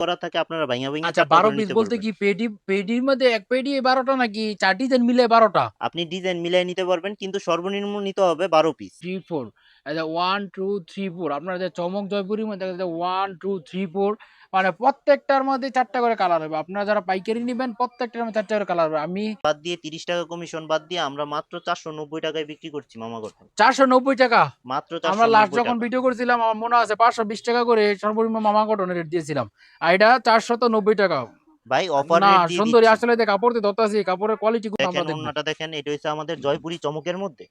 করা থাকে আপনারা ভাইয়া ভাইয়া আচ্ছা চারটা বারো করে পিস নিতে বলতে কি পেডি পেডির মধ্যে এক পেডি বারোটা নাকি চার ডিজাইন মিলে বারোটা? আপনি ডিজাইন মিলাই নিতে পারবেন কিন্তু সর্বনিম্ন নিতে হবে বারো piece. Three four one two three four আপনার যে চমক জয়পুরি মধ্যে দেখা যাচ্ছে ওয়ান টু থ্রি ফোর মানে প্রত্যেকটার মধ্যে চারটা করে কালার হবে। আপনারা যারা পাইকারি নেবেন প্রত্যেকটার মধ্যে চারটা করে কালার হবে। আমি বাদ দিয়ে তিরিশ টাকা কমিশন বাদ দিয়ে আমরা মাত্র চারশো নব্বই টাকায় বিক্রি করছি মামা গঠন চারশো নব্বই টাকা? মাত্র আমরা লাস্ট যখন ভিডিও করেছিলাম আমার মনে আছে পাঁচশো বিশ টাকা করে সর্বনিম্ন মামা কটনের রেট দিয়েছিলাম। আর এটা চারশত নব্বই টাকা। ভাই অফার না সুন্দরী আসলে কাপড় দিয়ে কাপড়ের কোয়ালিটি দেখেন দেখব। দেখেন এটা হচ্ছে আমাদের জয়পুরি চমকের মধ্যে।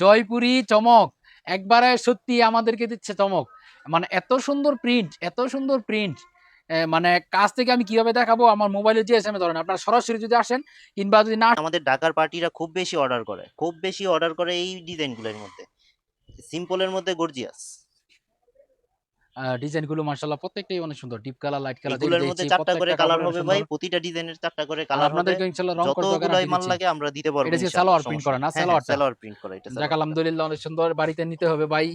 জয়পুরি চমক, একবারে সত্যি আমাদেরকে দিচ্ছে চমক। মানে এত সুন্দর প্রিন্ট এত সুন্দর প্রিন্ট মানে কাছ থেকে আমি কীভাবে দেখাবো? আমার মোবাইলে যে এসএমএ ধরেন, আপনারা সরাসরি যদি আসেন, কিংবা যদি না আমাদের ঢাকার পার্টিরা খুব বেশি অর্ডার করে, খুব বেশি অর্ডার করে এই ডিজাইনগুলোর মধ্যে। সিম্পলের মধ্যে গর্জিয়াস ডিজাইনগুলো মার্শাল্লাহ প্রত্যেকটাই অনেক সুন্দর। ডিপ কালার লাইট কালার এগুলোর মধ্যে চারটা করে কালার হবে ভাই। প্রতিটা ডিজাইনের চারটা করে কালার হবে। আপনাদেরকে ইনশাআল্লাহ রং করতে যতগুলাই মাল লাগে আমরা দিতে পারব এটা সালোয়ার সমস্যা করা না। হ্যাঁ, সালোয়ার প্রিন্ট করা এটা যাক আলহামদুলিল্লাহ অনেক সুন্দর। বাড়িতে নিতে হবে ভাই।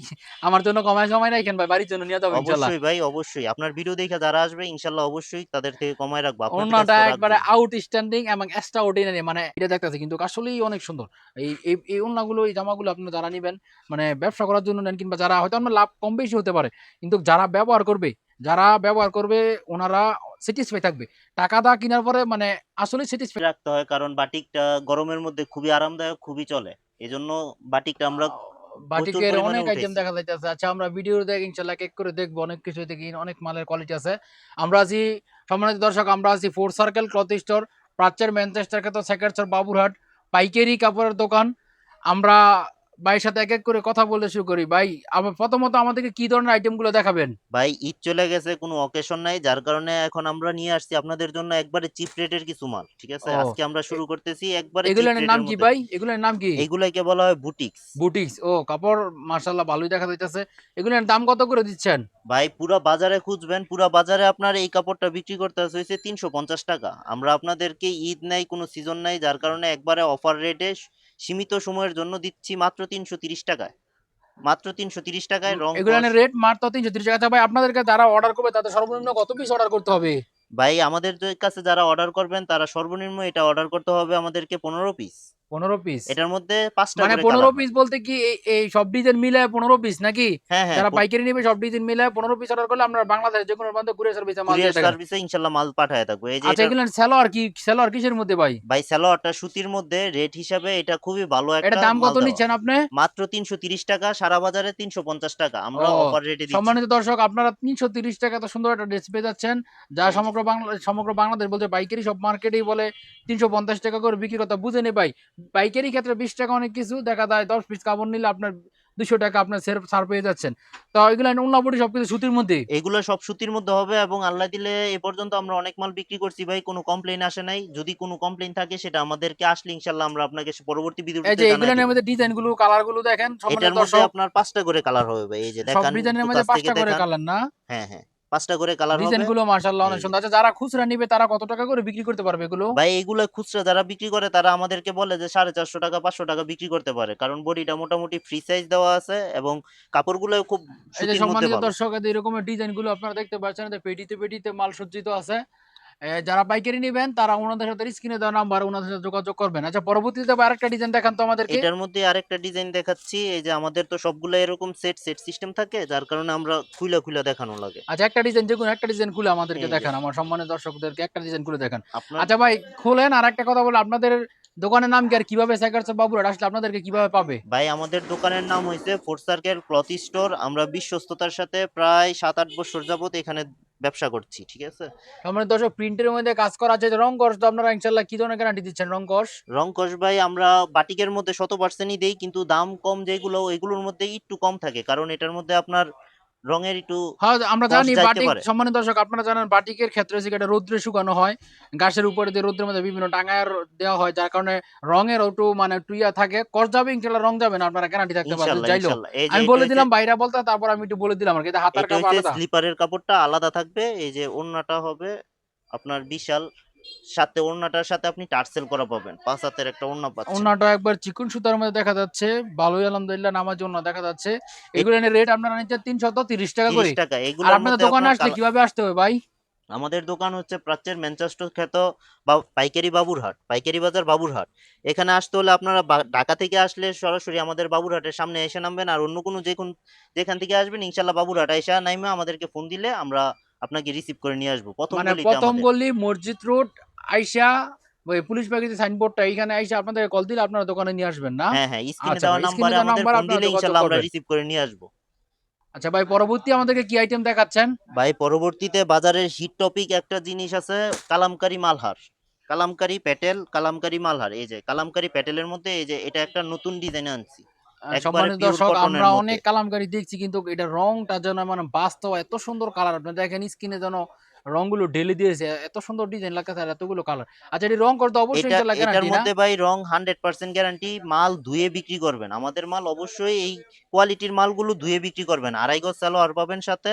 আমার জন্য কমায় সময় নাই কেন ভাই? বাড়ির জন্য নিয়ে যাব ইনশাআল্লাহ। অবশ্যই ভাই অবশ্যই। আপনার ভিডিও দেখে যারা আসবে ইনশাল্লাহ অবশ্যই তাদের থেকে কমায় রাখব। আপনাদের অন্যটা একবারে রাখব। আউট স্ট্যান্ডিং এবং এক্সট্রা অর্ডিনারি মানে এটা দেখতেছে কিন্তু আসলেই অনেক সুন্দর। এই এই ওন্নাগুলো এই জামাগুলো আপনারা যারা নেবেন মানে ব্যবসা করার জন্য নেন কিংবা যারা হয়তো আপনার লাভ কম বেশি হতে পারে কিন্তু যারা ব্যবহার করবে যারা ব্যবহার করবে ওনারা স্যাটিসফাই থাকবে। টাকা দা কেনার পরে মানে আসলে স্যাটিসফাই রাখতে হয় কারণ বাটিকটা গরমের মধ্যে খুবই আরামদায়ক খুবই চলে। এজন্য বাটিকটা আমরা বাটিকের অনেক আইটেম দেখা যাইতেছে। আচ্ছা আমরা ভিডিও দেখ ইনশাল্লাহ এক করে দেখব অনেক কিছু দেখি অনেক মালের কোয়ালিটি আছে। আমরা আছি সম্মানিত দর্শক আমরা আছি ফোর সার্কেল ক্লথ স্টোর প্রাচ্যের ম্যানচেস্টার খ্যাত সেকেন্ড বাবুরহাট পাইকারি কাপড়ের দোকান। আমরা ভাইয়ের সাথে এক এক করে কথা বলতে শুরু করি। ভাই আবার প্রথমত আমাদেরকে কি ধরনের আইটেমগুলো দেখাবেন? ভাই ঈদ চলে গেছে কোনো অকেশন নাই যার কারণে এখন আমরা নিয়ে আসছি আপনাদের জন্য একবারে চিপ রেটের কিছু মাল ঠিক আছে? আজকে আমরা শুরু করতেছি একবারে এগুলোর নাম কি ভাই? এগুলোর নাম কি? এইগুলাকে বলা হয় বুটিক্স বুটিক্স ও কাপড় মার্শাল্লাহ ভালোই দেখা যাইতেছে। এগুলোর দাম কত করে দিচ্ছেন? ভাই পুরো বাজারে খুঁজবেন পুরো বাজারে আপনার এই কাপড়টা বিক্রি করতে হয়েছে তিনশো পঞ্চাশ টাকা। আমরা আপনাদেরকে ঈদ নাই কোনো সিজন নাই যার কারণে একবারে অফার রেটে সীমিত সময়ের জন্য দিচ্ছি মাত্র তিনশো তিরিশ টাকায়। মাত্র তিনশো তিরিশ টাকায় রং রেট মাত্র তিনশো তিরিশ টাকা ভাই আপনাদেরকে যারা অর্ডার করবে তাদের সর্বনিম্ন কত পিস অর্ডার করতে হবে? ভাই আমাদের কাছে যারা অর্ডার করবেন তারা সর্বনিম্ন এটা অর্ডার করতে হবে আমাদেরকে পনেরো পিস পনেরো পিস এটার মধ্যে পাঁচটা মানে পনেরো পিস বলতে কি এই- সব ডিজাইন মিলে পনেরো পিস নাকি? হয়। হ্যাঁ হ্যাঁ যারা পাইকারি নেবে সব ডিজাইন মিলে পনেরো পিস অর্ডার করলে আমরা বাংলাদেশের যে কোনো প্রান্তে ঘুরে সার্ভিসে মাল দিয়ে কুরিয়ার সার্ভিসে ইনশাল্লাহ মাল পাঠায় থাকব। এই যে আচ্ছা এগুলো সেলোয়ার কি সেলোয়ার কিসের মধ্যে ভাই? ভাই সালোয়ারটা সুতির মধ্যে রেট হিসাবে এটা খুবই ভালো এটা দাম কত নিচ্ছেন আপনি? মাত্র তিনশো তিরিশ টাকা সারা বাজারে তিনশো পঞ্চাশ টাকা। আমরা অফার রেটে দিচ্ছি। সম্মানিত দর্শক আপনারা তিনশো তিরিশ টাকা তো সুন্দর একটা ড্রেস পেয়ে যাচ্ছেন। যা সমগ্র বাংলা সমগ্র বাংলাদেশ বলছে পাইকারি সব মার্কেটেই বলে তিনশো পঞ্চাশ টাকা করে বিক্রি করতে বুঝে নে ভাই। পাইকারি ক্ষেত্রে বিশ টাকা অনেক কিছু দেখা যায় দশ পিস কাপড় নিলে আপনার দুশো টাকা আপনার সের ছাড় পেয়ে যাচ্ছেন। তো এগুলো উন্নাপুরি সবকিছু সুতির মধ্যে এগুলো সব সুতির মধ্যে হবে এবং আল্লাহ দিলে এ পর্যন্ত আমরা অনেক মাল বিক্রি করছি ভাই কোনো কমপ্লেন আসে নাই। যদি কোনো কমপ্লেন থাকে সেটা আমাদেরকে আসলে ইনশাল্লাহ আমরা আপনাকে পরবর্তী এই ভিডিওতে যে এগুলোর মধ্যে ডিজাইনগুলো কালারগুলো দেখেন এটার মধ্যে আপনার পাঁচটা করে কালার হবে ভাই এই যে দেখেন সব ডিজাইনের মধ্যে পাঁচটা করে কালার না? হ্যাঁ হ্যাঁ। পাঁচটা করে কালার হবে। ডিজাইনগুলো মাশাআল্লাহ অনেক সুন্দর। আচ্ছা যারা খুচরা নেবে তারা কত টাকা করে বিক্রি করতে পারবে এগুলো? ভাই এগুলো খুচরা যারা বিক্রি করে তারা আমাদেরকে বলে যে সাড়ে চারশো টাকা পাঁচশো টাকা বিক্রি করতে পারে। কারণ বডিটা মোটামুটি ফ্রি সাইজ দেওয়া আছে এবং কাপড়গুলো খুব এই যে সম্মানিত দর্শক এরকম ডিজাইনগুলো আপনারা দেখতে পাচ্ছেন পেটিতে পেটিতে মাল সজ্জিত আছে। যারা পাইকারি নেবেন তারা ওনাদের সাথে স্ক্রিনে দেওয়া নাম্বার ওনাদের সাথে যোগাযোগ করবেন। আচ্ছা পরবর্তীতে আরেকটা ডিজাইন দেখান তো আমাদেরকে। এটার মধ্যে আরেকটা ডিজাইন দেখাচ্ছি। এই যে আমাদের তো সবগুলো এরকম সেট সেট সিস্টেম থাকে যার কারণে আমরা খুইলা খুইলা দেখানো লাগে। আচ্ছা একটা ডিজাইন যে কোনো একটা ডিজাইন খুলে আমাদেরকে দেখান আমার সম্মানিত দর্শকদেরকে একটা ডিজাইন খুলে দেখান। আচ্ছা ভাই খুলেন আর একটা কথা বলে আপনাদের দোকানের নাম কি আর কীভাবে সাইকার্স বাবুরা আসলে আপনাদেরকে কীভাবে পাবে? ভাই আমাদের দোকানের নাম হয়েছে ফোর সার্কেল ক্লথ স্টোর আমরা বিশ্বস্ততার সাথে প্রায় সাত আট বছর যাবত এখানে ব্যবসা করছি ঠিক আছে? আমাদের দর্শক প্রিন্টের মধ্যে কাজ করা আছে রং কষ তো আপনারা ইনশাআল্লাহ কি ধরনের গ্যারান্টি দিচ্ছেন রং কস রংকশ ভাই আমরা বাটিকের মধ্যে শত পার্সেন্টই দেই কিন্তু দাম কম যেগুলো এগুলোর মধ্যে একটু কম থাকে কারণ এটার মধ্যে আপনার রঙের একটু হ্যাঁ আমরা জানি বাটিক সম্মানিত দর্শক আপনারা জানেন বাটিকের ক্ষেত্রে যে এটা রোদ্রে শুকানো হয়। গাছের উপরে দিয়ে রোদ্রের মধ্যে বিভিন্ন টাঙায় দেওয়া হয় যার কারণে রঙের একটু মানে টুইয়া থাকে। কস যাবে ইনশাল্লাহ রং যাবে না আপনারা গ্যারান্টি থাকতে পারবেন। ইনশাল্লাহ যাইলো। আমি বলে দিলাম বাইরা বলতে তারপর আমি একটু বলে দিলাম আর কি। হাতার কাপড় আলাদা। স্লিপারের কাপড়টা আলাদা থাকবে এই যে ওড়নাটা হবে আপনার বিশাল সাথে ওড়নাটার সাথে আপনি টার্সেল করা পাবেন। পাঁচ হাতের একটা ওড়না পাচ্ছেন। ওনাটা একবার চিকন সুতার মধ্যে দেখা যাচ্ছে। ভালোই আলহামদুলিল্লাহ নামার জন্য দেখা যাচ্ছে। এগুলো রেট আপনারা নিচ্ছেন তিনশত তিরিশ টাকা করে। 30 টাকা আর এগুলোর আপনাদের দোকানে আসলে কীভাবে আসতে হবে ভাই? আমাদের দোকান হচ্ছে প্রাচ্যের ম্যানচেস্টার খ্যাত পাইকারি বাবুরহাট পাইকারি বাজার বাবুরহাট এখানে আসতে হলে আপনারা ঢাকা থেকে আসলে সরাসরি আমাদের বাবুরহাটের সামনে এসে নামবেন। আর অন্য কোনো যে কোন যেখান থেকে আসবেন ইনশাল্লাহ বাবুরহাট এসে নাইমে আমাদেরকে ফোন দিলে আমরা আপনাকে রিসিভ করে নিয়ে আসব। প্রথম মানে প্রথম গলি মসজিদ রোড আইসা ওই পুলিশ বাগিতে সাইনবোর্ডটা এখানে আইসা আপনাদের কল দিলে আপনারা দোকানে নিয়ে আসবেন না? হ্যাঁ হ্যাঁ স্ক্রিনে আচ্ছা দেওয়া নাম্বারে আমাদের ফোন দিলে যোগাযোগ ইনশাল্লাহ আমরা রিসিভ করে নিয়ে আসব। আচ্ছা ভাই পরবর্তী আমাদেরকে কি আইটেম দেখাচ্ছেন? ভাই পরবর্তীতে বাজারের হিট টপিক একটা জিনিস আছে কালামকারি মালহার। কালামকারি প্যাটেল কালামকারি মালহার। এই যে কালামকারি প্যাটেলের মধ্যে এই যে এটা একটা নতুন ডিজাইন আনছি। সম্মানিত দর্শক আমরা অনেক কালামকারি দেখছি কিন্তু এটা রংটা যেন মানে বাস্তব এত সুন্দর কালার আপনি দেখেন স্কিনে যেন রংগুলো ঢেলে দিয়েছে এত সুন্দর ডিজাইন লাগতেছে আর এতগুলো কালার আচ্ছা এটি রং করতে অবশ্যই ইনশাআল্লাহ এটার গ্যারান্টি মধ্যে ভাই রং হান্ড্রেড পার্সেন্ট গ্যারান্টি মাল ধুয়ে বিক্রি করবেন। আমাদের মাল অবশ্যই এই কোয়ালিটির মালগুলো ধুয়ে বিক্রি করবেন। আড়াই গজ সালোয়ার পাবেন সাথে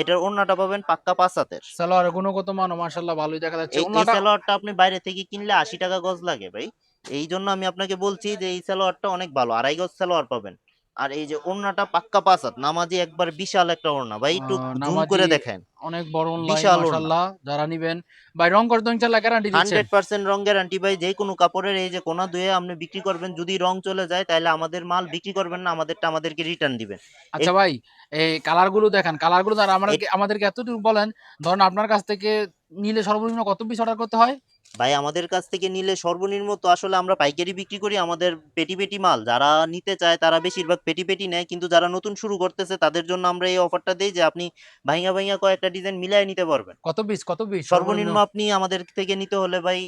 এটার ওড়নাটা পাবেন পাক্কা পাঁচ হাতের। সালোয়ারের গুণগত মান মাশাআল্লাহ ভালোই দেখা যাচ্ছে। এই সালোয়ারটা আপনি বাইরে থেকে কিনলে আশি টাকা গজ লাগে ভাই। এই জন্য আমি আপনাকে বলছি যে এই সালোয়ারটা অনেক ভালো আড়াই গজ সালোয়ার পাবেন। আর এই যে ওড়নাটা পাক্কা পাঁচ হাত নামাজি একবার বিশাল একটা ওড়না। ভাই একটু জুম করে দেখেন। অনেক বড় ওড়না। মাশাআল্লাহ যারা নিবেন। ভাই রং করতে ইনশাআল্লাহ গ্যারান্টি দিচ্ছেন। হান্ড্রেড পার্সেন্ট রং গ্যারান্টি ভাই যে কোনো কাপড়ের এই যে কোনা ধুয়ে আপনি বিক্রি করবেন যদি রং চলে যায় তাহলে আমাদের মাল বিক্রি করবেন না আমাদেরটা আমাদেরকে রিটার্ন দিবেন। আচ্ছা ভাই এই কালারগুলো দেখেন কালারগুলো যারা আমাদেরকে আমাদেরকে এতটুকু বলেন ধরেন আপনার কাছ থেকে নিলে সর্বনিম্ন কত পিস অর্ডার করতে হয়? ভাই আমাদের কাছ থেকে নিলে সর্বনিম্ন তো আসলে আমরা পাইকারি বিক্রি করি আমাদের পেটি পেটি মাল। যারা নিতে চায় তারা বেশিরভাগ পেটি পেটি নেয়। কিন্তু যারা নতুন শুরু করতেছে তাদের জন্য আমরা এই অফারটা দিই যে আপনি ভাইঙ্গা ভাইঙ্গা কয়েকটা ডিজাইন মিলাই নিতে পারবেন। কত পিস কত পিস সর্বনিম্ন আপনি আমাদের থেকে নিতে হলে ভাই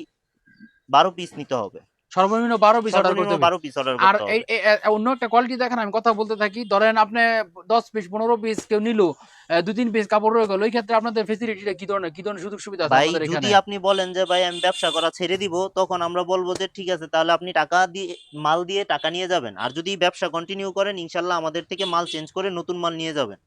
বারো পিস নিতে হবে। সর্বনিম্ন বারো পিস অর্ডার করতে বারো পিস অর্ডার আর অন্য একটা কোয়ালিটি দেখেন আমি কথা বলতে থাকি। ধরেন আপনি দশ পিস পনেরো পিস কেউ নিল দু তিন পিস কাপড় রয়ে গেল ওই ক্ষেত্রে আপনাদের ফেসিলিটিটা কি ধরনের কি ধরনের সুযোগ সুবিধা আছে এখানে যদি আপনি বলেন যে ভাই আমি ব্যবসা করা ছেড়ে দিব তখন আমরা বলব যে ঠিক আছে তাহলে আপনি টাকা দিয়ে মাল দিয়ে টাকা নিয়ে যাবেন। আর যদি ব্যবসা কন্টিনিউ করেন ইনশাল্লাহ আমাদের থেকে মাল চেঞ্জ করে নতুন মাল নিয়ে যাবেন।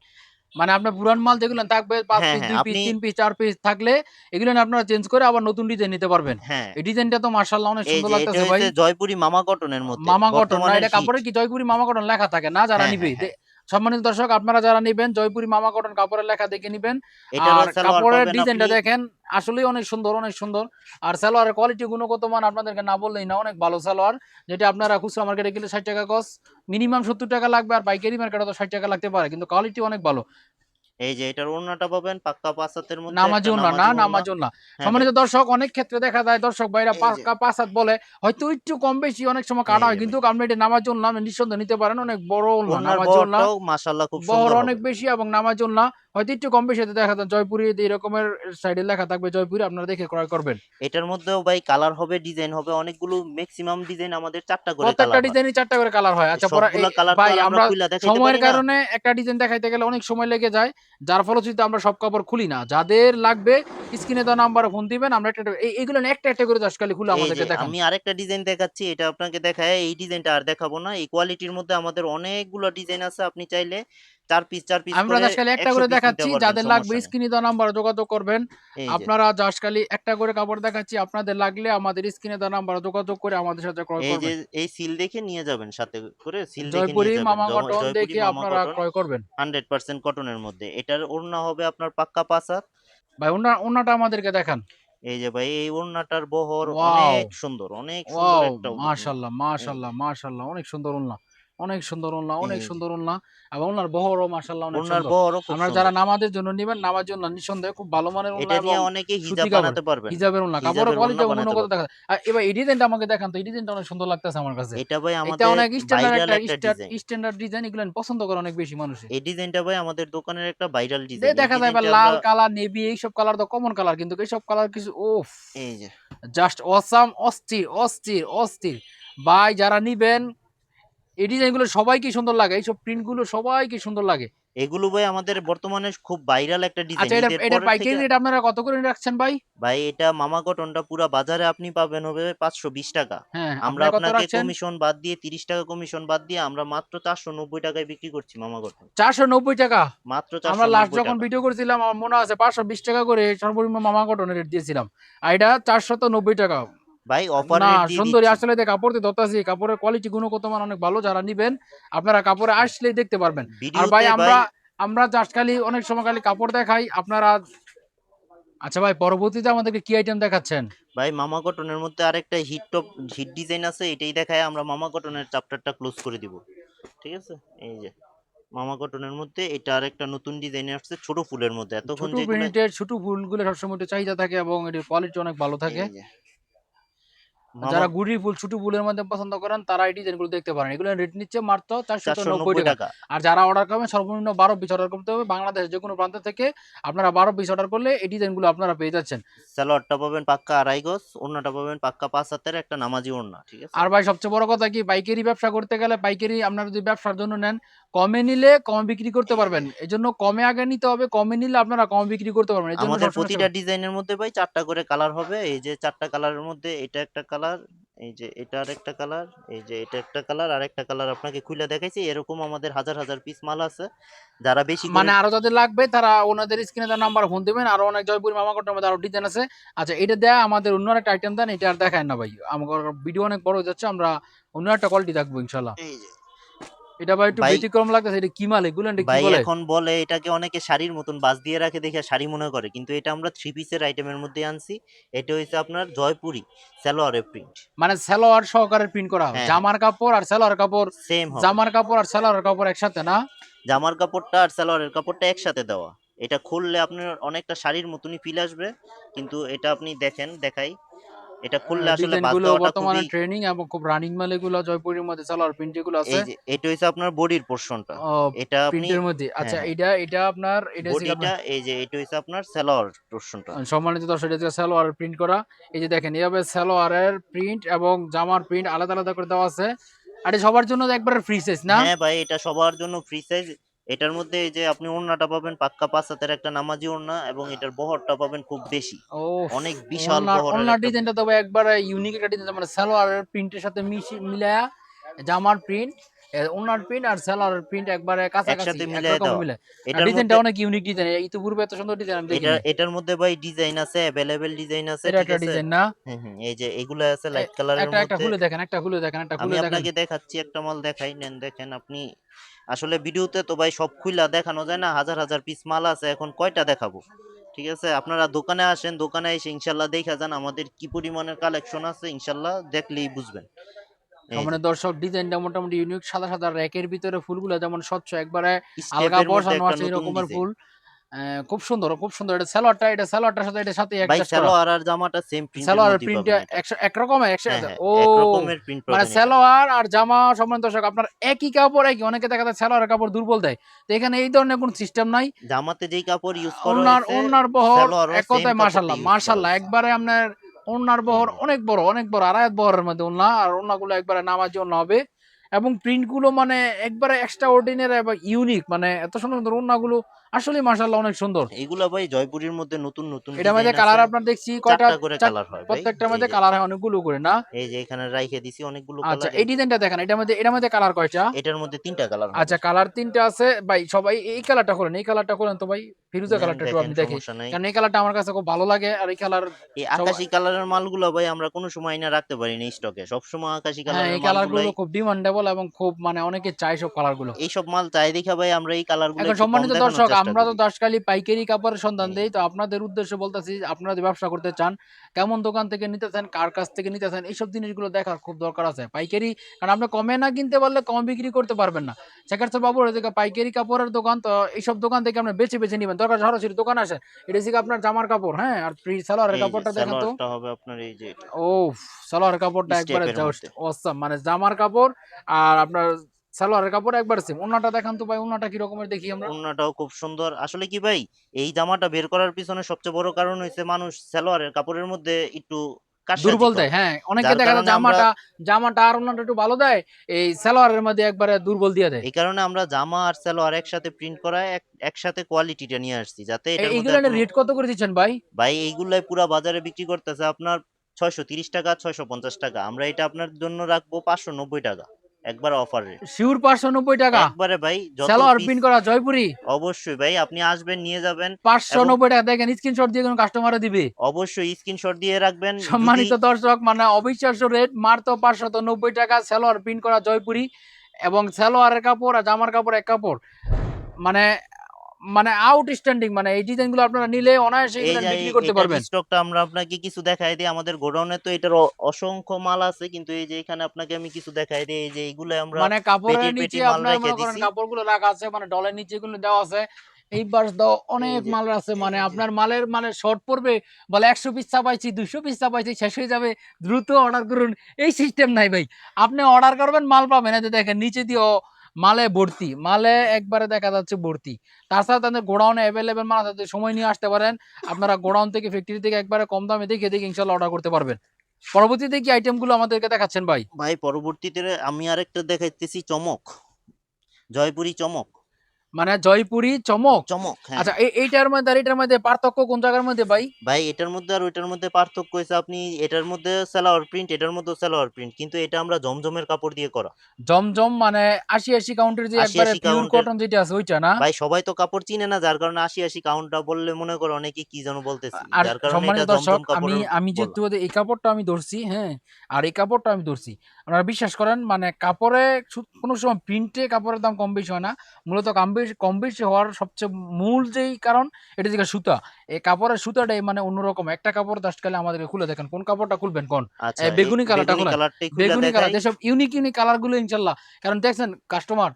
মানে আপনার পুরান মাল যেগুলো থাকবে পাঁচ হ্যাঁ, পিস হ্যাঁ, দুই পিস তিন পিস চার পিস থাকলে এগুলো আপনারা চেঞ্জ করে আবার নতুন ডিজাইন নিতে পারবেন। হ্যাঁ। এই ডিজাইনটা তো মার্শাল্লাহ অনেক সুন্দর লাগতেছে ভাই। জয়পুরি মামা কটনের মধ্যে। মামা কটন এটা। কাপড়ে কি জয়পুরি মামা কটন লেখা থাকে? না যারা হ্যাঁ, নিবে হ্যাঁ, সম্মানিত দর্শক আপনারা যারা নিবেন জয়পুরি মামা কটন কাপড়ের লেখা দেখে নিবেন। আর কাপড়ের ডিজাইনটা দেখেন আসলে অনেক সুন্দর অনেক সুন্দর। আর সালোয়ারের কোয়ালিটি গুণগত মান আপনাদেরকে না বললেই না অনেক ভালো সালোয়ার যেটা আপনারা খুচরা মার্কেটে গেলে ষাট টাকা কস মিনিমাম সত্তর টাকা লাগবে আর পাইকারি মার্কেটে তো ষাট টাকা লাগতে পারে কিন্তু কোয়ালিটি অনেক ভালো। এই যে এটার ওড়নাটা পাবেন পাক্কা পাঁচাতের মধ্যে নামাজি না নামাজি ওড়না। ওন্না হ্যাঁ। সম্মানিত দর্শক অনেক ক্ষেত্রে দেখা যায় দর্শক ভাইরা পাক্কা পাঁচাত পাঁচ পাঁচ বলে হয়তো একটু কম বেশি অনেক সময় কাটা হয় কিন্তু আপনি এটা নামাজ আপনি নিঃসন্দেহে নিতে পারেন অনেক বড় ওড়নার নামাজ মাশাআল্লাহ খুব বহর সুন্দর অনেক বেশি এবং নামাজ ওন্না হয়তো একটু কম বেশি দেখা যায় জয়পুরি এই রকমের সাইডে লেখা থাকবে জয়পুরি আপনারা দেখে ক্রয় করবেন। এটার মধ্যেও ভাই কালার হবে ডিজাইন হবে অনেকগুলো ম্যাক্সিমাম ডিজাইন আমাদের চারটা করে প্রত্যেকটা ডিজাইনই চারটা করে কালার হয়। আচ্ছা ভাই আমরা সময়ের কারণে একটা ডিজাইন দেখাইতে গেলে অনেক সময় লেগে যায়। যার ফলশ্রুতিতে আমরা সব কাপড় খুলি না। যাদের লাগবে স্ক্রিনে দেওয়া নাম্বারে ফোন দিবেন আমরা একটা এইগুলো না একটা একটা করে দশ খুলে এই আমাদেরকে যে দেখান। আমি আরেকটা ডিজাইন দেখাচ্ছি এটা আপনাকে দেখায় এই ডিজাইনটা আর দেখাবো না। এই কোয়ালিটির মধ্যে আমাদের অনেকগুলো ডিজাইন আছে আপনি চাইলে চার পিস চার পিস আমরা জাস্ট একটা করে দেখাচ্ছি যাদের লাগবে স্ক্রিনে দেওয়া নাম্বারে যোগাযোগ করবেন। আপনারা জাস্ট একটা করে কাপড় দেখাচ্ছি আপনাদের লাগলে আমাদের স্ক্রিনে দেওয়া নাম্বারে যোগাযোগ করে আমাদের সাথে ক্রয় এই যে এই সিল দেখে নিয়ে যাবেন সাথে করে সিল দেখে জয়পুরি নিয়ে মামা কটন দেখে আপনারা ক্রয় করবেন। হান্ড্রেড পার্সেন্ট কটনের মধ্যে। এটার ওড়না হবে আপনার পাক্কা পাসার ভাই ওনা ওনাটা আমাদেরকে দেখান। এই যে ভাই এই ওড়নাটার বহর অনেক সুন্দর অনেক সুন্দর একটা ওড়না। মাশাআল্লাহ মাশাআল্লাহ মাশাআল্লাহ অনেক সুন্দর ওন্না অনেক সুন্দর অনেক সুন্দর ওন্না এবং ওনার বহরও মাশাআল্লাহ অনেক সুন্দর। বহরও যারা নামাজের জন্য নিবেন নামাজের জন্য নিঃসন্দেহে খুব ভালো মানের ওন্না এটা নিয়ে অনেকে হিজাব কাপড়, বানাতে পারবেন হিজাবের কাপড়ের কোয়ালিটি গুণগত দেখা। আর এবার এই ডিজাইনটা আমাকে দেখান তো এই ডিজাইনটা অনেক সুন্দর লাগতেছে আমার কাছে। এটা ভাই এটা আমাদের অনেক স্ট্যান্ডার্ড একটা স্ট্যান্ডার্ড ডিজাইন এগুলো পছন্দ করে অনেক বেশি মানুষ এই ডিজাইনটা ভাই আমাদের দোকানের একটা ভাইরাল ডিজাইন দেখা যায় লাল কালার নেভি এইসব কালার তো কমন কালার কিন্তু এইসব কালার কিছু ওফ এই যে। জাস্ট অসাম অস্থির অস্থির অস্থির। ভাই যারা নিবেন এই ডিজাইনগুলো সবাইকে সুন্দর লাগে? এইসব প্রিন্টগুলো সবাইকে সুন্দর লাগে? এগুলো ভাই আমাদের বর্তমানে খুব ভাইরাল একটা ডিজাইন আচ্ছা এটা এটা পাইকারি রেট আপনারা কত করে রাখছেন ভাই? ভাই এটা মামা কটনটা পুরা বাজারে আপনি পাবেন হবে পাঁচশো বিশ টাকা। হ্যাঁ আমরা আপনাকে কমিশন বাদ দিয়ে তিরিশ টাকা কমিশন বাদ দিয়ে আমরা মাত্র চারশো নব্বই টাকায় বিক্রি করছি মামা কটন চারশো নব্বই টাকা? মাত্র 490 আমরা লাস্ট যখন ভিডিও করেছিলাম আমার মনে আছে পাঁচশো বিশ টাকা করে সর্বনিম্ন মামা কটনের রেট দিয়েছিলাম। আর এটা চারশত নব্বই টাকা। ভাই অফার না সুন্দরী আসলে দেখ কাপড় দিয়ে কাপড়ের কোয়ালিটি গুণগত মান অনেক ভালো। যারা নিবেন আপনারা কাপড়ে আসলেই দেখতে পারবেন। আর ভাই আমরা আমরা জাস্ট খালি অনেক সময় খালি কাপড় দেখাই। আপনারা আচ্ছা ভাই পরবর্তীতে আমাদেরকে কি আইটেম দেখাচ্ছেন? ভাই মামা কটনের মধ্যে আরেকটা হিট টপ হিট ডিজাইন আছে এটাই দেখায় আমরা মামা কটনের চ্যাপ্টারটা ক্লোজ করে দিব। ঠিক আছে? এই যে মামা কটনের মধ্যে এটা আরেকটা নতুন ডিজাইন আসছে ছোট ফুলের মধ্যে। এতক্ষণ ছোট ফুলগুলো সবসময় চাহিদা থাকে এবং এটির কোয়ালিটি অনেক ভালো থাকে। যারা গুড়ি ফুল ছোট ফুলের মধ্যে পছন্দ করেন তারা এই ডিজাইনগুলো দেখতে পারেন। এগুলো রেট নিচ্ছে মাত্র চারশো নব্বই টাকা। আর যারা অর্ডার করবেন সর্বনিম্ন বারো পিস অর্ডার করতে হবে। বাংলাদেশের যে কোনো প্রান্ত থেকে আপনারা বারো পিস অর্ডার করলে এই ডিজাইনগুলো আপনারা পেয়ে যাচ্ছেন। স্যালোয়ারটা পাবেন পাক্কা আড়াই গজ ওড়নাটা পাবেন পাক্কা পাঁচ হাতের একটা নামাজি ওড়না ঠিক আছে? আর ভাই সবচেয়ে বড় কথা কি পাইকারি ব্যবসা করতে গেলে পাইকারি আপনারা যদি ব্যবসার জন্য নেন কমে নিলে কমে বিক্রি করতে পারবেন। এই জন্য কমে আগে নিতে হবে কমে নিলে আপনারা কমে বিক্রি করতে পারবেন। আমাদের প্রতিটা ডিজাইনের মধ্যে ভাই চারটা করে কালার হবে। এই যে চারটা কালারের মধ্যে এটা একটা কালার এই যে এটা আর একটা কালার এই যে এটা একটা কালার আর একটা কালার আপনাকে খুলে দেখাইছি এরকম আমাদের হাজার হাজার পিস মাল আছে। যারা বেশি মানে আরও যাদের লাগবে তারা ওনাদের স্ক্রিনে তার নাম্বার ফোন দিবেন আরও অনেক জয়পুর মামা কটার মধ্যে আরও ডিজাইন আছে। আচ্ছা এটা দেয়া আমাদের অন্য একটা আইটেম দেন এটা আর দেখায় না ভাই। আমার ভিডিও অনেক বড় হয়ে যাচ্ছে আমরা অন্য একটা কোয়ালিটি দেখব ইনশাল্লাহ এই যে। এটা ভাই একটু ব্যতিক্রম লাগতেছে এটা কি মাল? এগুলো কি ভাই বলে? এখন বলে এটাকে অনেকে শাড়ির মতন বাস দিয়ে রাখে দেখে শাড়ি মনে করে কিন্তু এটা আমরা থ্রি পিসের আইটেমের মধ্যে আনছি এটা হচ্ছে আপনার জয়পুরি সালোয়ারের প্রিন্ট মানে সালোয়ার সহকারে প্রিন্ট করা হ্যাঁ, জামার কাপড় আর সালোয়ার কাপড়। সেম জামার কাপড় আর সালোয়ার কাপড় একসাথে না? জামার কাপড়টা আর সালোয়ারের কাপড়টা একসাথে দেওয়া। এটা খুললে আপনার অনেকটা শাড়ির মতনই ফিল আসবে কিন্তু এটা আপনি দেখেন দেখাই। এটা খুললে আসলে গুলো দেওয়াটা বর্তমানে ট্রেনিং এবং খুব রানিং মাল এগুলো জয়পুরের মধ্যে প্রিন্ট যেগুলো আছে এটা হচ্ছে আপনার বডির পোর্শনটা এটা আপনি প্রিন্টের মধ্যে। আচ্ছা হ্যাঁ। এটা এটা আপনার এটা বডিটা এই যে এটা হচ্ছে আপনার সালোয়ার পোর্শনটা সম্মানিত দর্শক এটা সালোয়ার প্রিন্ট করা। এই যে দেখেন এইভাবে সালোয়ারের প্রিন্ট এবং জামার প্রিন্ট আলাদা আলাদা করে দেওয়া আছে। আর সবার জন্য একবারে ফ্রি সাইজ না? হ্যাঁ ভাই এটা সবার জন্য ফ্রি সাইজ এটার মধ্যে এই যে আপনি ওড়নাটা পাবেন পাক্কা পাঁচ হাতের একটা নামাজি ওড়না এবং এটার বহরটা পাবেন খুব বেশি। অনেক বিশাল ওনার একটা ডিজাইনটা তবে একবারে ইউনিক একটা ডিজাইন মানে সালোয়ারের প্রিন্টের সাথে মিলায়া জামার প্রিন্ট ওনার প্রিন্ট আর সালোয়ারের প্রিন্ট একবারে কাছাকাছি একসাথে মিলায়া একরকম। মিলে এটার ডিজাইনটা অনেক ইউনিক ডিজাইন ইতিপূর্বে এত সুন্দর ডিজাইন আমি এটা দেখিনি। এটার মধ্যে ভাই ডিজাইন আছে অ্যাভেলেবেল ডিজাইন আছে এটা একটা ডিজাইন না? এই যে এগুলো আছে লাইট কালারের একটা একটা খুলে দেখেন একটা খুলে দেখেন একটা খুলে দেখেন। আপনাকে দেখাচ্ছি একটা মাল দেখাই নেন দেখেন আপনি আসলে ভিডিওতে তো ভাই সব খুইলা দেখানো যায় না হাজার হাজার পিস মাল আছে এখন কয়টা দেখাবো? ঠিক আছে আপনারা দোকানে আসেন দোকানে এসে ইনশাল্লাহ দেখা যান আমাদের কি পরিমাণের কালেকশন আছে ইনশাল্লাহ দেখলেই বুঝবেন। মানে দর্শক ডিজাইনটা মোটামুটি ইউনিক সাদা সাদা র্যাকের ভিতরে ফুলগুলো যেমন স্বচ্ছ একবারে আলগা বসানো আছে এরকমের ফুল। খুব সুন্দর খুব সুন্দর। এটা সালোয়ারটা এটা সালোয়ারটার সাথে এটার সাথে ভাই সালোয়ার আর জামাটা সেম প্রিন্টের সালোয়ারের মধ্যেই প্রিন্ট পাবেন। এটা। একরকম হ্যাঁ হ্যাঁ ও এক রকমের প্রিন্ট মানে সালোয়ার আর জামা সম্মান দর্শক আপনার একই কাপড় একই অনেকে দেখা যায় সালোয়ারের কাপড় দুর্বল দেয়। তো এখানে এই ধরনের কোনো সিস্টেম নাই। জামাতে যেই কাপড় ইউজ করা ওনার ওনার বহর এক কথায় মাশাল্লাহ হয়েছে। একবারে আপনার ওনার বহর অনেক বড় অনেক বড় আড়াই বহরের মধ্যে ওনা আর ওনাগুলো একবারে নামাজি ওনা হবে। এবং প্রিন্টগুলো মানে একবারে এক্সট্রা অর্ডিনারি এবং ইউনিক মানে এত সুন্দর সুন্দর ওনাগুলো আসলে মাশাল্লাহ অনেক সুন্দর। এগুলো ভাই জয়পুরের মধ্যে নতুন নতুন এটা মধ্যে কালার। আপনার দেখছি কয়টা করে কালার হয় প্রত্যেকটার মধ্যে কালার হয় অনেকগুলো করে না? এই যে এখানে রাইখে দিছি অনেকগুলো আচ্ছা কালার এই ডিজাইনটা দেখেন এটার মধ্যে এটার মধ্যে কালার কয়টা? এটার মধ্যে তিনটা কালার আচ্ছা কালার তিনটা আছে। ভাই সবাই এই কালারটা করেন এই কালারটা করেন তো ভাই। ফিরুজা কালারটা একটু আমি দেখি কারণ এই কালারটা আমার কাছে খুব ভালো লাগে আর এই কালার এই আকাশি কালারের মালগুলো ভাই আমরা কোনো সময় না রাখতে পারি না স্টকে সবসময় আকাশি কালার কালারের এই কালারগুলো গুলো খুব ডিমান্ডেবল এবং খুব মানে অনেকে চাই সব কালারগুলো এই সব মাল চাই দেখা ভাই আমরা এই কালারগুলো এখন সম্মানিত দর্শক আমরা তো দশকালি পাইকারি কাপড়ের সন্ধান দেই তো আপনাদের উদ্দেশ্যে বলতাছি আপনারা যদি ব্যবসা করতে চান কেমন দোকান থেকে নিতে চান কার কাছ থেকে নিতে চান এইসব জিনিসগুলো দেখার খুব দরকার আছে। পাইকারি কারণ আপনি কমে না কিনতে পারলে কম বিক্রি করতে পারবেন না। সেক্ষেত্রে বাবু পাইকারি কাপড়ের দোকান তো এইসব দোকান থেকে আপনি বেছে বেছে নেবেন। দরকার সরাসরি দোকান আসেন এটা হচ্ছে আপনার জামার কাপড় হ্যাঁ? আর প্রি সালোয়ারের কাপড়টা দেখেন তো। হবে আপনার এই যে ও সালোয়ারের কাপড়টা একবারে জাস্ট। অসাম মানে জামার কাপড় আর আপনার সালোয়ারের কাপড় একবার সেম ওন্নাটা দেখান তো ভাই ওন্নাটা কি রকমের দেখি আমরা? ওড়নাটাও খুব সুন্দর। আসলে কি ভাই এই জামাটা বের করার পিছনে সবচেয়ে বড় কারণ হইছে মানুষ সালোয়ারের কাপড়ের মধ্যে একটু দুর্বল দেয় হ্যাঁ। অনেকে দেখা যায় জামাটা জামাটা আর অন্যটা একটু ভালো দেয় এই সালোয়ারের মধ্যে একবারে দুর্বল দিয়ে দেয়। এই কারণে আমরা জামা আর সালোয়ার একসাথে প্রিন্ট করায় একসাথে কোয়ালিটিটা নিয়ে আসছি যাতে এইগুলো রেট কত করে দিচ্ছেন ভাই? ভাই এইগুলাই পুরা বাজারে বিক্রি করতেছে আপনার ছয়শো তিরিশ টাকা ছয়শো পঞ্চাশ টাকা। আমরা এটা আপনার জন্য রাখব পাঁচশো নব্বই টাকা। একবার অফার রেট টাকা। একবারে ভাই সালোয়ার করা জয়পুরি। অবশ্যই ভাই আপনি আসবেন নিয়ে যাবেন। পাঁচশো এবং- নব্বই টাকা দেখেন স্ক্রিনশট দিয়ে কোনো কাস্টমারে দিবে। অবশ্যই স্ক্রিনশট দিয়ে রাখবেন। সম্মানিত দর্শক মানে অবিশ্বাস্য রেট মাত্র পাঁচশত নব্বই টাকা সালোয়ার প্রিন্ট করা জয়পুরি এবং সালোয়ারের কাপড় আর জামার কাপড় এক কাপড়। মানে মানে আউটস্ট্যান্ডিং মানে এই ডিজাইনগুলো আপনারা নিলে অনায়াসে এগুলো যে বিক্রি করতে পারবেন। স্টকটা আমরা আপনাকে কিছু দেখাই দিই। আমাদের গোডাউনে তো এটার অসংখ্য মাল আছে কিন্তু এই যে এখানে আপনাকে আমি কিছু দেখাই দিই। এই যে এইগুলো আমরা মানে কাপড়ের নিচে আপনার মনে করেন দিছি। কাপড়গুলো রাখা আছে মানে ডলের নিচে গুলো দেওয়া আছে। এই বাস দাও অনেক মাল আছে মানে আপনার মালের মানে শর্ট পড়বে বলে একশো পিস চাপাইছি দুশো পিস চাপাইছি শেষ হয়ে যাবে দ্রুত অর্ডার করুন। এই সিস্টেম নাই ভাই। আপনি অর্ডার করবেন মাল পাবেন। এই যে দেখেন নিচে দিয়েও মালে ভর্তি, মালে একবারে দেখা যাচ্ছে ভর্তি। তাছাড়া তাদের গোডাউনে অ্যাভেলেবেল মাল আছে সময় নিয়ে আসতে পারেন, আপনারা গোডাউন থেকে ফ্যাক্টরি থেকে একবারে কম দামে দেখে দেখে ইনশাল্লাহ অর্ডার করতে পারবেন। পরবর্তীতে কি আইটেমগুলো আমাদেরকে দেখাচ্ছেন ভাই? ভাই, পরবর্তীতে আমি আরেকটা দেখাইতেছি, চমক। জয়পুরি চমক। মানে জয়পুরি চমক। চমক হ্যাঁ। আচ্ছা এইটার মধ্যে আর এটার মধ্যে পার্থক্য কোন জায়গার মধ্যে ভাই? ভাই এটার মধ্যে আর ওইটার মধ্যে পার্থক্য হয়েছে আপনি এটার মধ্যে সালোয়ার প্রিন্ট এটার মধ্যে সালোয়ার প্রিন্ট কিন্তু এটা আমরা জমজমের কাপড় দিয়ে করা। জমজম মানে আশি আশি কাউন্টের যে একবারে পিওর কটন যেটা আছে ওইটা না? ভাই সবাই তো কাপড় চিনে না যার কারণে আশি আশি কাউন্টটা বললে মনে করো অনেকে কি যেন বলতেছি। যার কারণে এটা জমজম কাপড় আমি আমি যেহেতু এই কাপড়টা আমি ধরছি হ্যাঁ আর এই কাপড়টা আমি ধরছি আপনারা বিশ্বাস করেন মানে কাপড়ে কোনো সময় প্রিন্টে কাপড়ের দাম কম বেশি হয় না মূলত কম বেশি কম বেশি হওয়ার সবচেয়ে মূল যেই কারণ এটা যে সুতা। এই কাপড়ের সুতাটাই মানে অন্যরকম। একটা কাপড় খালি আমাদেরকে খুলে দেখেন কোন কাপড়টা খুলবেন কোন? আচ্ছা বেগুনি কালারটা খুলে বেগুনি কালার যেসব ইউনিক ইউনিক কালারগুলো ইনশাল্লাহ। কারণ দেখছেন কাস্টমার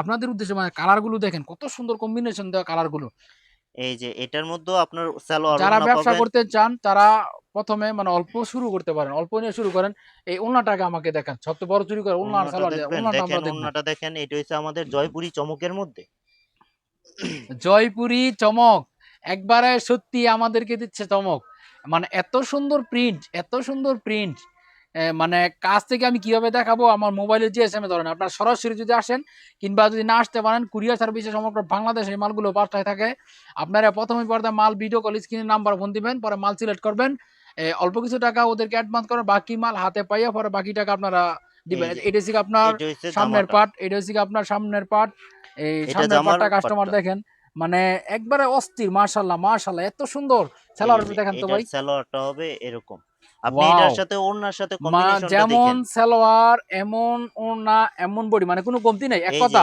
আপনাদের উদ্দেশ্যে মানে কালারগুলো দেখেন কত সুন্দর কম্বিনেশন দেওয়া কালারগুলো এই যে এটার মধ্যেও আপনার সালোয়ার যারা ব্যবসা করতে চান তারা প্রথমে মানে অল্প শুরু করতে পারেন অল্প নিয়ে শুরু করেন। এই ওনাটাকে আমাকে দেখান সবচেয়ে বড় চুরি করে ওনার সালোয়ার দেন, আমরা দেখেন দেখব। দেখেন এটা হচ্ছে আমাদের জয়পুরি চমকের মধ্যে। জয়পুরি চমক। একবারে সত্যি আমাদেরকে দিচ্ছে চমক। মানে এত সুন্দর প্রিন্ট এত সুন্দর প্রিন্ট মানে কাজ থেকে আমি কীভাবে দেখাবো? আমার মোবাইলে যে এস এম এ ধরেন আপনার সরাসরি যদি আসেন কিংবা যদি না আসতে পারেন কুরিয়ার সার্ভিসে সমগ্র বাংলাদেশে এই মালগুলো পাঠায় থাকে। আপনারা প্রথমে পর্দায় মাল ভিডিও কল স্ক্রিনে নাম্বার ফোন দিবেন পরে মাল সিলেক্ট করবেন। অল্প কিছু টাকা ওদেরকে অ্যাডভান্স করেন বাকি মাল হাতে পাইয়া পরে বাকি টাকা আপনারা দিবেন। এটা হচ্ছে আপনার সামনের পার্ট এটা হচ্ছে আপনার সামনের পার্ট এই সামনের জামার কাস্টমার দেখেন মানে একবারে অস্থির মাশাল্লাহ মাশাল্লাহ এত সুন্দর সালোয়ার দেখেন তো ভাই। সালোয়ারটা হবে এরকম। আপনি এটার সাথে ওড়নার সাথে যেমন সালোয়ার এমন ওড়না এমন বডি মানে কোনো কমতি নাই এক কথা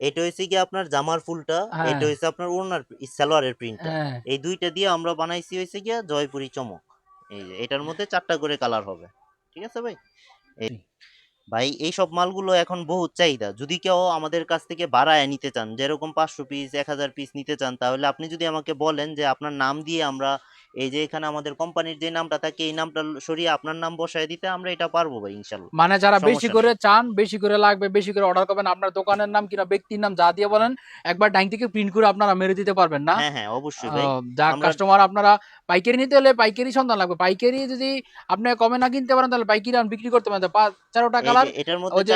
এটা হচ্ছে কি আপনার জামার ফুলটা হ্যাঁ। এটা হচ্ছে আপনার ওড়নার সালোয়ারের প্রিন্টটা হ্যাঁ। এই দুইটা দিয়ে আমরা বানাইছি হয়েছে গিয়া জয়পুরি চমক। এই এটার মধ্যে চারটা করে কালার হবে। ঠিক আছে ভাই? ভাই এই সব মালগুলো এখন বহুত চাহিদা। যদি কেউ আমাদের কাছ থেকে বাড়ায় নিতে চান, যেরকম পাঁচশো পিস এক হাজার পিস নিতে চান, তাহলে আপনি যদি আমাকে বলেন যে আপনার নাম দিয়ে আমরা এই যে এখানে আমাদের কোম্পানির যে নামটা থাকে এই নামটা সরিয়ে আপনার নাম বসায় দিতে আমরা এটা পারব ভাই ইনশাল্লাহ মানে যারা বেশি করে চান বেশি করে লাগবে বেশি করে অর্ডার করবেন আপনার দোকানের নাম কিনা ব্যক্তির নাম যা দিয়ে বলেন একবার ডাইং থেকে প্রিন্ট করে আপনারা মেরে দিতে পারবেন না। হ্যাঁ হ্যাঁ অবশ্যই ভাই। যা কাস্টমার আপনারা পাইকারি নিতে হলে পাইকারি সন্ধান লাগবে। পাইকারি যদি আপনি কমে না কিনতে পারেন তাহলে পাইকারি আন বিক্রি করতে পারেন। চারোটা কালার এটার মধ্যে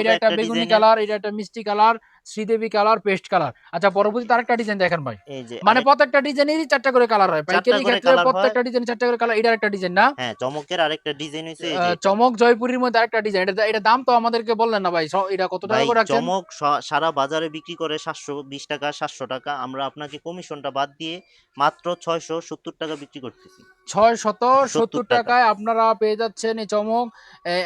এটা একটা বেগুনি কালার এটা একটা মিষ্টি colour Sridevi colour paste colour আচ্ছা পরবর্তীতে আরেকটা ডিজাইন দেখেন ভাই। মানে প্রত্যেকটা ডিজাইনেরই চারটা করে কালার হয়। পাইকারি ক্ষেত্রে প্রত্যেকটা ডিজাইন চারটা করে কালার এটার একটা ডিজাইন না? হ্যাঁ চমকের আরেকটা ডিজাইন এটা। চমক জয়পুরীর মধ্যে আরেকটা ডিজাইন এটা এটা দাম তো আমাদেরকে বললেন না ভাই। এটা কত টাকা করে রাখছেন? চমক সারা বাজারে বিক্রি করে সাতশো বিশ টাকা সাতশো টাকা। আমরা আপনাকে কমিশনটা বাদ দিয়ে মাত্র ছয়শো সত্তর টাকা বিক্রি করতেছি। ছয় শত সত্তর টাকায় আপনারা পেয়ে যাচ্ছেন এই চমক।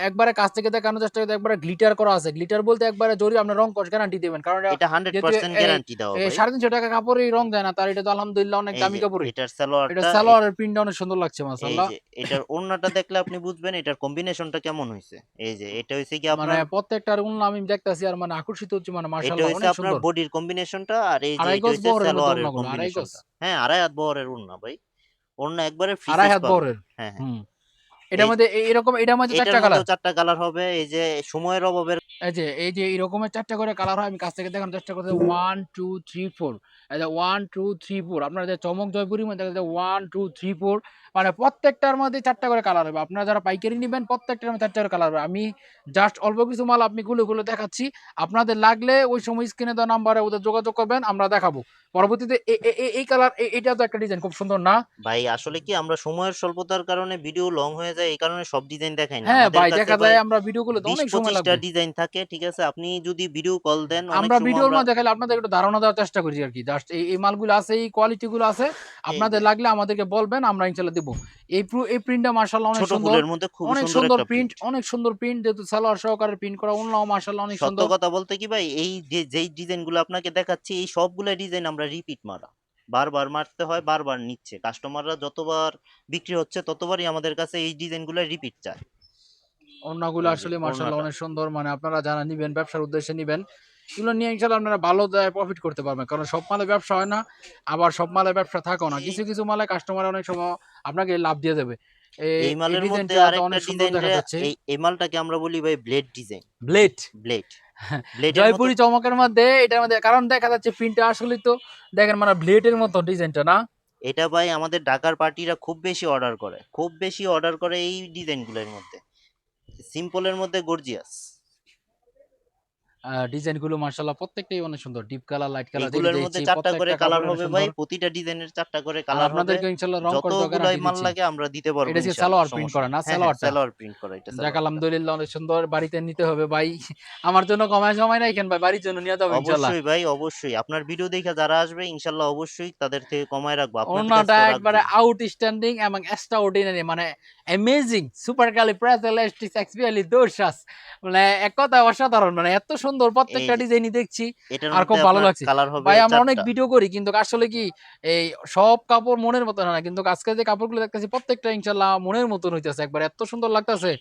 একবারে কাছ থেকে দেখানো চেষ্টা করতে একবারে গ্লিটার করা আছে। গ্লিটার বলতে একবারে জরি আপনার রং কস গ্যারান্টি দেবেন। কারণ এটা এটা হান্ড্রেড যেহেতু পার্সেন্ট এই- গ্যারান্টি দেওয়া এই সাড়ে তিনশো টাকা কাপড়েই রং দেয় না তার এটা তো আলহামদুলিল্লাহ অনেক দামি কাপড় এটার এটা সালোয়ারের প্রিন্টটা অনেক সুন্দর লাগছে মাশাআল্লাহ। এটার ওড়নাটা দেখলে আপনি বুঝবেন এটার কম্বিনেশনটা কেমন হয়েছে। এই যে এটা হয়েছে কি মানে প্রত্যেকটার উন্না আমি দেখতাছি আর মানে আকর্ষিত হচ্ছে মানে এটা মাশাআল্লাহ অনেক আপনার বডির কম্বিনেশনটা আর এই যে এটা মধ্যে সালোয়ারের কম্বিনেশনটা হ্যাঁ আড়াই হাত বহরের ওড়না ভাই। ওড়না একবারে ফ্রি আড়াই হাত। হ্যাঁ হ্যাঁ। এটার মধ্যে এরকম এটার মধ্যে চারটা কালার চারটা কালার হবে। এই যে সময়ের অভাবের এই যে এই যে এরকমের চারটা করে কালার হয় আমি কাছ থেকে দেখানোর চেষ্টা করতে one two three four one two three four আপনার যে চমক জয়পুরি মধ্যে ওয়ান টু থ্রি ফোর মানে প্রত্যেকটার মধ্যে চারটা করে কালার হবে। আপনারা যারা পাইকারি নেবেন প্রত্যেকটার মধ্যে চারটা করে কালার হবে। আমি জাস্ট অল্প কিছু মাল আপনি গুলো গুলো দেখাচ্ছি। আপনাদের লাগলে ওই সময় স্ক্রিনে দেওয়া নাম্বারে ওদের যোগাযোগ করবেন আমরা দেখাবো। পরবর্তীতে এই কালার এটা তো একটা ডিজাইন খুব সুন্দর না? ভাই আসলে কি আমরা সময়ের স্বল্পতার কারণে ভিডিও লং হয়ে যায় এই কারণে সব ডিজাইন দেখাই না। হ্যাঁ ভাই দেখা যায় আমরা ভিডিওগুলো বিশ অনেক সময় লাগবে। ডিজাইন থাকে ঠিক আছে? আপনি যদি ভিডিও কল দেন আমরা ভিডিও মধ্যে দেখালে আপনাদের একটু ধারণা দেওয়ার চেষ্টা করি আর কি। জাস্ট এই মালগুলো আছে এই কোয়ালিটি গুলো আছে আপনাদের লাগলে আমাদেরকে বলবেন আমরা ইনশাল্লাহ দেবো। এই এই প্রিন্টটা অনেক সুন্দর। অনেক সুন্দর প্রিন্ট অনেক সুন্দর প্রিন্ট যেহেতু সালোয়ার সহকারে প্রিন্ট করা অন্য মার্শাল্লাহ অনেক সত্য সুন্দর। কথা বলতে কি ভাই এই যে যেই ডিজাইনগুলো আপনাকে দেখাচ্ছি এই সবগুলো ডিজাইন আমরা রিপিট মারা। বারবার মারতে হয় বারবার নিচ্ছে। কাস্টমাররা যতবার বিক্রি হচ্ছে ততবারই আমাদের কাছে এই ডিজাইনগুলো রিপিট চায়। অন্যগুলো আসলে মার্শাল্লাহ অনেক সুন্দর। মানে আপনারা যারা নিবেন ব্যবসার উদ্দেশ্যে নিবেন এগুলো নিয়ে ইনশাল্লাহ আপনারা ভালো প্রফিট করতে পারবেন। কারণ সব মালে ব্যবসা হয় না আবার সব মালে ব্যবসা থাকো না। কিছু কিছু মালে কাস্টমার অনেক সময় আপনাকে লাভ দিয়ে দেবে। এই মালের মধ্যে আরেকটা ডিজাইন এই এই মালটাকে আমরা বলি ভাই blade design blade blade blade Jaipuri চমকের মধ্যে এটার মধ্যে কারণ দেখা যাচ্ছে প্রিন্টটা আসলে তো দেখেন মানে ব্লেডের মতো ডিজাইনটা না? এটা ভাই আমাদের ঢাকার পার্টিরা খুব বেশি অর্ডার করে। খুব বেশি অর্ডার করে এই ডিজাইনগুলোর মধ্যে। সিম্পলের মধ্যে গর্জিয়াস ডিজাইনগুলো মার্শাল্লাহ প্রত্যেকটাই অনেক সুন্দর। ডিপ কালার লাইট কালার এগুলোর মধ্যে চারটা করে কালার হবে ভাই প্রতিটা ডিজাইনের চারটা করে কালার হবে। আপনাদেরকে ইনশাল্লাহ রং করে যতগুলাই মাল লাগে আমরা দিতে পারব এটা ইনশাআল্লাহ, সালোয়ার সমস্যা করা না, সালোয়ারটা? সালোয়ার প্রিন্ট করা এটা যাক আলহামদুলিল্লাহ অনেক সুন্দর বাড়িতে নিতে হবে ভাই। আমার জন্য কমায় সময় নাই কেন ভাই? বাড়ির জন্য নিয়ে যাব ইনশাল্লাহ অবশ্যই ভাই অবশ্যই। আপনার ভিডিও দেখে যারা আসবে ইনশাল্লাহ অবশ্যই তাদের থেকে কমায় রাখব। আপনাদের একবারে আউটস্ট্যান্ডিং এবং এক্সট্রাঅর্ডিনারি মানে অ্যামেজিং সুপার ক্যালিপ্রাজোলাইস্টিক এক্সপিয়ালি দোরশাস মানে এক কথা অসাধারণ মানে এত সুন্দর প্রত্যেকটা এই ডিজাইনই দেখছি আর খুব ভালো লাগছে। ভাই আমরা অনেক ভিডিও করি কিন্তু আসলে কি এই সব কাপড় মনের মতো না। কিন্তু আজকে যে কাপড়গুলো দেখতেছি প্রত্যেকটা ইনশাল্লাহ মনের মতন হইতেছে। একবার এত সুন্দর লাগতেছে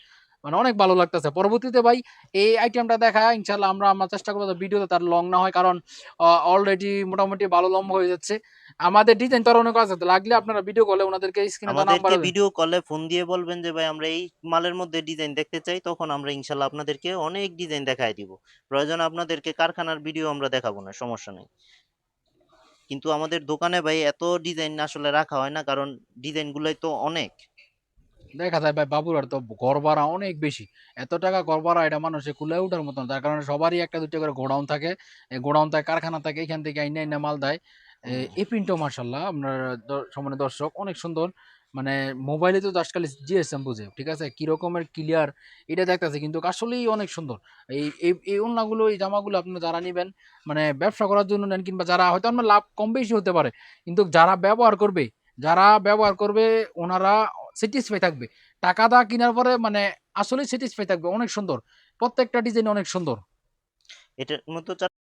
মানে অনেক ভালো লাগতেছে। পরবর্তীতে ভাই এই আইটেমটা দেখা ইনশাল্লাহ আমরা আমরা চেষ্টা করব ভিডিওতে তার লং না হয় কারণ অলরেডি মোটামুটি ভালো লম্বা হয়ে যাচ্ছে। আমাদের ডিজাইন তো অনেক আছে লাগলে আপনারা ভিডিও কলে ওনাদেরকে স্ক্রিনে নাম্বার ভিডিও কলে ফোন দিয়ে বলবেন যে ভাই আমরা এই মালের মধ্যে ডিজাইন দেখতে চাই তখন আমরা ইনশাল্লাহ আপনাদেরকে অনেক ডিজাইন দেখায় দিব। প্রয়োজন আপনাদেরকে কারখানার ভিডিও আমরা দেখাবো না সমস্যা নেই। কিন্তু আমাদের দোকানে ভাই এত ডিজাইন আসলে রাখা হয় না কারণ ডিজাইন গুলাই তো অনেক। দেখা যায় ভাই বাবুরার তো ঘর ভাড়া অনেক বেশি। এত টাকা ঘর ভাড়া এটা মানুষের কুলে ওঠার মতন তার কারণে সবারই একটা দুইটা করে গোডাউন থাকে। গোডাউন থাকে কারখানা থাকে এখান থেকে আইনা আইনা মাল দেয়। এই প্রিন্টও মার্শাল্লাহ আপনার সমানে দর্শক অনেক সুন্দর। মানে মোবাইলে তো খালি জিএসএম বুঝে ঠিক আছে? কি রকমের ক্লিয়ার এটা দেখতেছে কিন্তু আসলেই অনেক সুন্দর। এই এই এই ওড়নাগুলো এই জামাগুলো আপনারা যারা নেবেন মানে ব্যবসা করার জন্য নেন কিংবা যারা হয়তো আপনার লাভ কম বেশি হতে পারে কিন্তু যারা ব্যবহার করবে যারা ব্যবহার করবে ওনারা স্যাটিসফাই থাকবে। টাকা দা কেনার পরে মানে আসলে স্যাটিসফাই থাকবে। অনেক সুন্দর। প্রত্যেকটা ডিজাইন অনেক সুন্দর। এটার মতো